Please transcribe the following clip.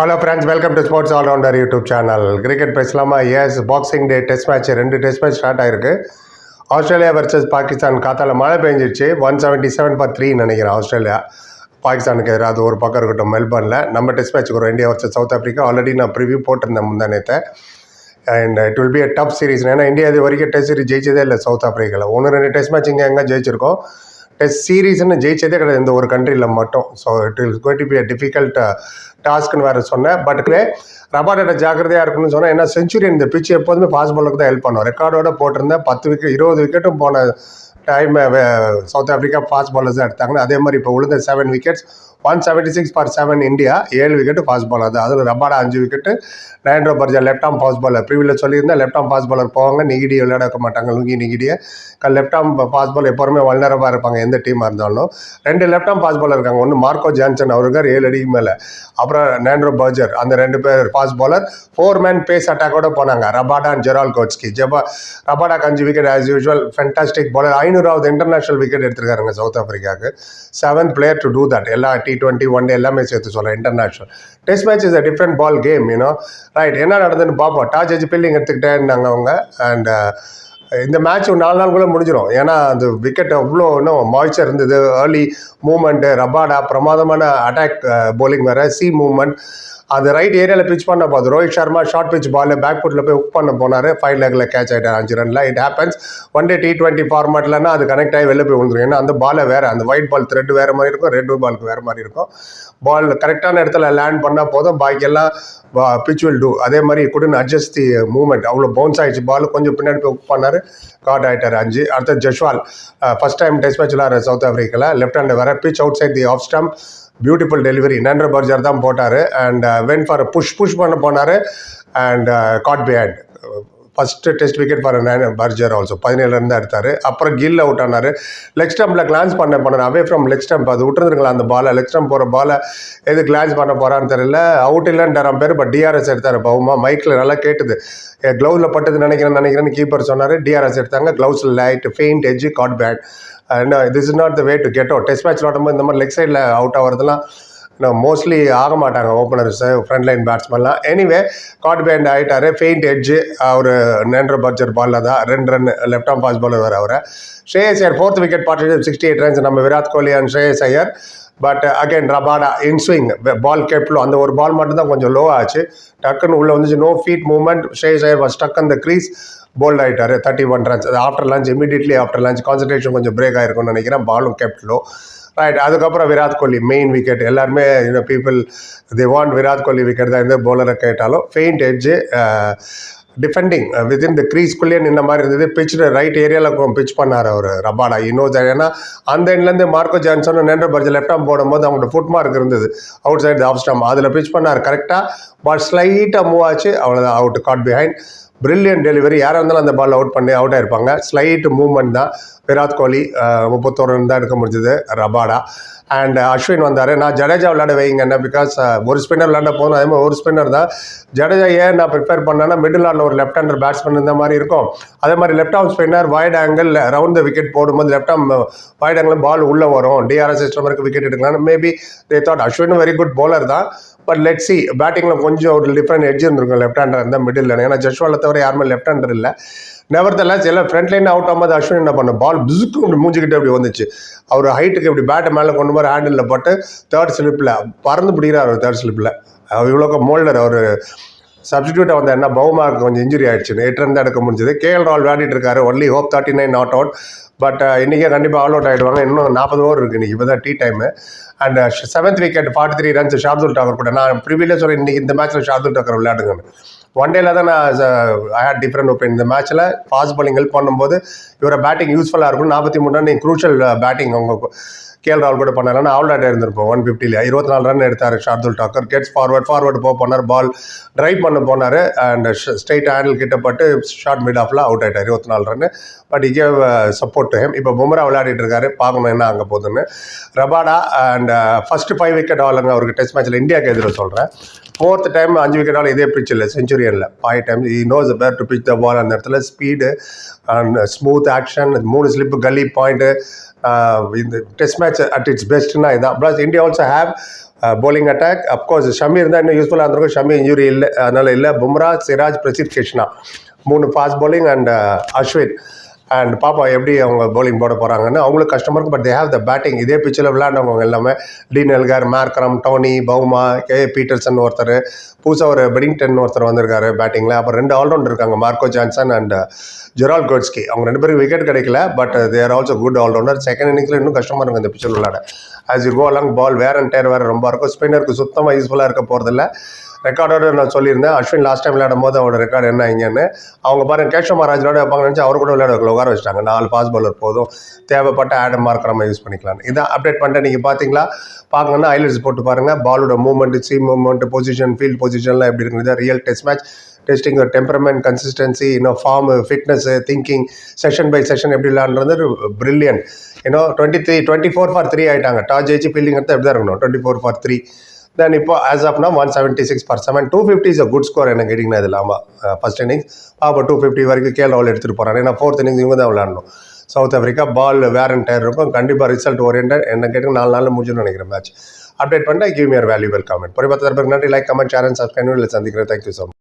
Hello friends welcome to sports allrounder YouTube channel cricket பேசலாமா? Yes Boxing Day test match ரெண்டு test match start ஆயிருக்கு. Australia versus Pakistan. காத்தால மழை பெஞ்சிருச்சு. One seventy seven for three நினைக்கிறேன் Australia. பாகிஸ்தானுக்கு எதிராக அது ஒரு பக்கம் இருக்கட்டும் மெல்பர்னில் நம்ம டெஸ்ட் மேட்ச்சுக்கு ஒரு India versus South Africa already நான் ப்ரிவியூ போட்டிருந்தேன் முந்தா நேற்று and it will be a tough series ஏன்னா இந்தியா இது வரைக்கும் டெஸ்ட் சீரிஸ் ஜெயிச்சதே இல்லை சவுத் ஆஃப்ரிக்காவில் ஒன்று ரெண்டு டெஸ்ட் மேட்ச் இங்கே எங்கே ஜெயிச்சிருக்கோம். டெஸ்ட் சீரீஸ்னு ஜெயிச்சதே கிடையாது. இந்த ஒரு கண்ட்ரியில் மட்டும். So it is going to be a difficult டாஸ்க்னு வேறு சொன்னேன். பட் ரபாடோட ஜாக்கிரதையாக இருக்கணும்னு சொன்னால் ஏன்னா செஞ்சுரி இந்த பிச்சு எப்போதுமே ஃபாஸ்ட் பாலுக்கு தான் ஹெல்ப் பண்ணும் ரெக்கார்டோட போட்டிருந்தேன். பத்து விக்கெட் இருபது விக்கெட்டும் போன time South Africa fast bowlers தான் எடுத்தாங்க அதே மாதிரி இப்போ உழுந்த seven wickets one seventy six for seven India ஏழு விக்கெட்டு ஃபாஸ்ட் பாலர் தான். அதில் ரபாடா அஞ்சு wicket Nandre Burger left arm fast bowler ப்ரீவியில் சொல்லியிருந்தேன் லெஃப்ட் ஆம் ஃபாஸ்ட் பாலர் போவாங்க நிகிடி விளையாட வைக்க மாட்டாங்க லுங்கி நிகிடியை. லெஃப்ட் ஆம் ஃபாஸ்ட் பாலர் எப்போவுமே வல்னரபாக இருப்பாங்க எந்த டீமாக இருந்தாலும். ரெண்டு லெஃப்ட் ஆம் ஃபாஸ்ட் பாலர் இருக்காங்க. ஒன்று மார்க்கோ ஜான்சன் அவருக்கார் ஏழு அடிக்கு மேலே. அப்புறம் நேண்ட்ரோ பர்ஜர் அந்த ரெண்டு பேர் fast bowler four man pace அட்டாக்கோட போனாங்க. ரபாடா அண்ட் ஜெரால் கோட்ஸ்கி ஜெபா ரபாடாக்கு அஞ்சு wicket as usual fantastic bowler ஐநூறாவது international wicket எடுத்திருக்காருங்க South ஆஃப்ரிக்காவுக்கு seven player to do that எல்லா டி டுவெண்ட்டி ஒன் டே எல்லாமே சேர்த்து சொல்கிறேன் international test match is a different ball game you know right என்ன நடந்ததுன்னு பார்ப்போம். டாஸ் வச்சு பில்லிங் எடுத்துக்கிட்டே அவங்க. அண்ட் uh, இந்த மேட்ச் ஒரு நாலு நாள் கூட முடிஞ்சிடும் ஏன்னா அந்த விக்கெட் அவ்வளோ இன்னும் மாய்ச்சர் இருந்தது. ஏர்லி மூமெண்ட்டு ரபாடா பிரமாதமான அட்டாக் போலிங் வேறு சி மூமெண்ட் அது ரைட் ஏரியாவில் பிச் பண்ண போது Rohit Sharma short pitch ball back ஃபுட்டில் போய் ஹுக் பண்ண போனார். ஃபைவ் லெக்கில் கேட்ச் ஆகிட்டார் அஞ்சு Ranil it happens one day T twenty ஃபார்மேட்லன்னா அது கனெக்ட் ஆகி வெளில போய் விழுந்துரும். ஏன்னா அந்த பாலை வேறு அந்த ஒயிட் பால் த்ரெட் வேறு மாதிரி இருக்கும் ரெட் பாலுக்கு வேறு மாதிரி இருக்கும். பால் கரெக்டான இடத்துல லேண்ட் பண்ணால் போதும். பாக்கியெல்லாம் பிச் வில் டூ அதே மாதிரி குடன் அட்ஜஸ்ட் தி மூவ்மெண்ட் அவ்வளோ பவுன்ஸ் ஆகிடுச்சு பால் கொஞ்சம் பின்னாடி போய் ஹுக் பண்ணார். காட் ஆகிட்டார் அஞ்சு. அடுத்த Jaiswal first time test match விளாட்ற சவுத் ஆஃப்ரிக்காவில் லெஃப்ட் ஹேண்ட் வேறு pitch outside the off stump beautiful delivery Nandre Burger தான் போட்டார். And went for push push பண்ண போனார். And caught behind first test wicket for Burger also பதினேழுலேருந்து எடுத்தார். அப்புறம் Gill out ஆனார். லெக் ஸ்டம்பில் கிளான்ஸ் பண்ண போனார் அவே ஃப்ரம் லெக் ஸ்டம்ப் அது விட்டுருந்துருங்களா அந்த பாலை லெக் ஸ்டம்ப் போகிற பாலை எது கிளான்ஸ் பண்ண போகிறான்னு தெரியல. அவுட் இல்லைன்றான் பேர் பட் டிஆர்எஸ் எடுத்தார் பவுமா. மைக்கில் நல்லா கேட்டுது. க்ளவுஸில் பட்டது நினைக்கிறேன் நினைக்கிறேன்னு கீப்பர் சொன்னார். டிஆர்எஸ் எடுத்தாங்க. க்ளவுஸில் light faint edge caught bat and this is not the way to get out test match விளாடும்போது இந்த மாதிரி லெக் சைடில் அவுட் ஆகிறதுலாம் மோஸ்ட்லி ஆக மாட்டாங்க ஓப்பனர்ஸு ஃப்ரண்ட் லைன் பேட்ஸ்மேன்லாம் எனிவே காட் பேண்ட் ஆகிட்டார் ஃபெயிண்ட் ஹெட்ஜு அவர் நேன்ற பர்ஜர் பாலில் தான் ரெண்டு run left arm fast bowler வர அவரை. Shreyas Iyer fourth wicket partnership sixty eight runs நம்ம Virat Kohli and Shreyas Iyer but again Rabada inswing ball kept low அந்த ஒரு பால் மட்டும் தான் கொஞ்சம் லோ ஆச்சு. டக்குன்னு உள்ளே வந்துச்சு. No feet movement Shreyas Iyer was tuck அந்த க்ரீஸ் போல்ட் ஆகிட்டார் தேர்ட்டி ஒன் ரன்ஸ் அது after lunch immediately after lunch concentration கொஞ்சம் பிரேக் ஆகிருக்கும்னு நினைக்கிறேன். பாலும் கெப்ட் லோ ரைட் அதுக்கப்புறம் விராட் கோலி மெயின் விக்கெட் எல்லாருமே you know people the want Virat Kohli wicket தான். இந்த போலரை கேட்டாலும் faint edge defending within the க்ரீஸ்குள்ளேயே நின்ன மாதிரி இருந்தது. பிச்சு ரைட் ஏரியாவில் பிச் பண்ணார் அவர் ரபாடா. இன்னோஸ் ஏன்னா அந்த எண்ட்லேருந்து Marco Jansen Nandre Burger left arm போடும்போது அவங்களோட ஃபுட் மார்க் இருந்தது. அவுட் சைடு ஆஃப் ஸ்டம் அதில் பிச் பண்ணார். கரெக்டாக பால் ஸ்லைட்டாக மூவ் ஆச்சு. அவ்வளோதான் out caught behind brilliant delivery யாராக இருந்தாலும் அந்த பால் அவுட் பண்ணி அவுட் ஆயிருப்பாங்க. ஸ்லைட் மூவ்மெண்ட் தான். விராட் கோலி முப்பத்தோரு ரன் தான் எடுக்க முடிஞ்சது. ரபாடா. அண்ட் அஸ்வின் வந்தார். நான் ஜடேஜா விளையாட வைங்க என்ன பிகாஸ் uh, ஒரு ஸ்பின்னர் விளையாட போகணும் அதே மாதிரி ஒரு ஸ்பின்னர் தான். ஜடேஜா ஏன் நான் ப்ரிப்பேர் பண்ணேன்னா மிடில் ஆர்டில் ஒரு லெஃப்ட் ஹேண்டர் பேட்ஸ்மேன் இந்த மாதிரி இருக்கும். அதே மாதிரி left arm spinner wide angle round the wicket போடும்போது left arm wide angle ball உள்ளே வரும். டிஆர்எஸ் சிஸ்டமருக்கு விக்கெட் எடுக்கலாம் maybe they thought Ashwin very good bowler தான். பட் லெட் சி பேட்டிங்கில் கொஞ்சம் ஒரு டிஃப்ரெண்ட் எட்ஜ் இருந்திருக்கும் லெஃப்ட் ஹேண்டர் இருந்தால் மிடில் ஏன்னா ஜஷ்வாலை தவிர யாருமே லெஃப்ட் ஹேண்டர் இல்லை. நெவர் சில எல்லாம் ஃப்ரண்ட் லைன் அவுட் ஆகும்போது அஸ்வின் என்ன பண்ண? பால் பிசுக்கு இப்படி மூஞ்சிக்கிட்டு அப்படி வந்துச்சு. அவர் ஹைட்டுக்கு இப்படி பேட்டை மேலே கொண்டு போகிற ஹேண்டில் போட்டு தேர்ட் ஸ்லிப்பில் பறந்து பிடிக்கிறார் அவர் தேர்ட் ஸ்லிப்பில் இவ்வளோக்கு மோல்டர் அவர் சப்ஸ்டியூட்டாக வந்த என்ன பவுமாக்கு கொஞ்சம் இன்ஜுரி ஆயிடுச்சு. எட்டு ரன் தான் எடுக்க முடிஞ்சது கேஎல் ரால் விளையாடிட்டு இருக்காரு. Only hope thirty nine not out but இன்றைக்கே கண்டிப்பாக ஆல் அவுட் ஆகிடுவாங்க இன்னும் நாற்பது ஓவர் இருக்குது இன்றைக்கி இப்போ தான் tea time and seventh wicket forty three runs Shardul Thakur கூட. நான் ப்ரிவியஸாக சொல்கிறேன் இன்றைக்கி இந்த மேட்ச்சில் ஷார்துல் டாக்கர் விளையாடுங்கன்னு. ஒன் டேல தான் நான் ஐ ஹேட் டிஃப்ரெண்ட் ஒப்பீனியன் இந்த மேட்ச்சில் ஃபாஸ்ட் பாலிங் ஹெல்ப் பண்ணும்போது இவரை பேட்டிங் யூஸ்ஃபுல்லாக இருக்கும் நாற்பத்தி மூணு ரன் க்ரூஷியல் பேட்டிங் அவங்க கேஎல் ராகுல் கூட பண்ணாருன்னா அவுட் ஆட் இருந்திருப்போம் ஒன் ஃபிஃப்டியில் இருபத்தி நாலு ரன் எடுத்தார் Shardul Thakur. Gets forward forward போக போனார் பால் ட்ரைவ் பண்ண போனார். அண்ட் ஸ்ட்ரைட் ஹேண்டில் கிட்டப்பட்டு ஷார்ட் மிட் ஆஃபில் அவுட் ஆகிட்டார் இருபத்தி நாலு ரன் பட் இங்கே சப்போர்ட் டு ஹெம் இப்போ பும்ரா விளையாடிட்டு இருக்காரு. பார்க்கணும் என்ன அங்கே போகுதுன்னு. Rabada and first five wicket ஆளுங்க அவருக்கு டெஸ்ட் மேட்ச்சில் இந்தியாவுக்கு எதிராக சொல்கிறேன் ஃபோர்த் டைம் அஞ்சு விக்கெட் ஆள் இதே பிச் இல்லை. செஞ்சுரியனில் five time he knows where to pitch the ball அந்த இடத்துல. ஸ்பீடு அண்ட் ஸ்மூத் ஆக்ஷன் மூணு ஸ்லிப்பு கல்லி பாயிண்ட்டு இந்த டெஸ்ட் மேட்ச் அட் இட்ஸ் பெஸ்ட்னா இதான். Plus India also have bowling attack of course Shami இருந்தால் இன்னும் யூஸ்ஃபுல்லாக இருந்திருக்கும். ஷமி இன்ஜுரி இல்லை அதனால் இல்லை. பும்ரா சிராஜ் பிரசித் கிருஷ்ணா மூணு fast bowling and Ashwin and பாப்பா எப்படி அவங்க பவுலிங் போட போகிறாங்கன்னு அவங்களுக்கு கஷ்டமாக இருக்கும் but they have the batting இதே பிச்சில் விளையாண்டவங்க எல்லாமே Dean Elgar Markram Tony Bavuma K Petersen ஒருத்தர் புதுசாக ஒரு பெடிங்டன் ஒருத்தர் வந்திருக்காரு பேட்டிங்கில் அப்புறம் ரெண்டு ஆல்ரவுண்டர் இருக்காங்க Marco Jansen and Gerald Coetzee அவங்க ரெண்டு பேருக்கு விக்கெட் கிடைக்கல but there also good allrounder second இன்னிங்ஸில் இன்னும் கஷ்டமாக இருக்கும் இந்த பிச்சில் விளையாட. As you go along ball wear and tear வேறு ரொம்ப இருக்கும். ஸ்பின்னருக்கு சுத்தமாக யூஸ்ஃபுல்லாக இருக்க போகிறதில்ல ரெக்கார்டோட நான் சொல்லியிருந்தேன். அஸ்வின் லாஸ்ட் டைம் விளையாடும் போது அவரோட ரெக்கார்டு என்ன இங்கேன்னு அவங்க பாருங்க கேஷவ் மகாராஜோட வைப்பாங்க நினச்சி அவர் கூட விளையாட உட்கார வச்சிட்டாங்க. நாலு ஃபாஸ்ட் bowler போதும். தேவைப்பட்ட ஆடம் மார்க் நம்ம யூஸ் பண்ணிக்கலாம். இதான் அப்டேட் பண்ணிட்டு நீங்கள் பார்த்தீங்களா பார்க்கணுன்னா ஹைலைட்ஸ் போட்டு பாருங்கள் பாலோட மூவ்மெண்ட் சி மூவ்மெண்ட் பொசிஷன் ஃபீல்ட் பொசிஷன்லாம் எப்படி இருக்குது ரியல் டெஸ்ட் மேட்ச் டெஸ்டிங் ஒரு டெம்பரமெண்ட் கன்சிஸ்டன்சி இன்னும் form fitness thinking session by session எப்படி விளையாடுறது? பிரில்லியன் இன்னும் twenty three twenty four for three ஆகிட்டாங்க டாஸ் ஜெயிச்சு ஃபீல்டிங் எடுத்தால் எப்படி தான் இருக்கணும். Twenty four for three then இப்போ as of one seventy six for seven two fifty is a good score எனக்கு கேட்டிங்கன்னா இது இல்லாமல் ஃபஸ்ட் இன்னிங்ஸ் அப்போ டூ ஃபிஃப்டி வரைக்கும் கேல் ராவல் எடுத்துகிட்டு போகிறாங்க ஏன்னா ஃபோர்த் இன்னிங்ஸ் இவங்க தான் விளையாடணும். South Africa ball wear and tear இருக்கும். கண்டிப்பாக ரிசல்ட் ஓரியன்ட் என்ன கேட்டு நாலு நாளில் முடிஞ்சுன்னு நினைக்கிறேன் மேட்ச் அப்டேட் பண்ணிட்டு give me your valuable comment பொறி பத்து தரப்புக்கு நன்றி. Like comment share and subscribe சந்திக்கிறேன். Thank you so much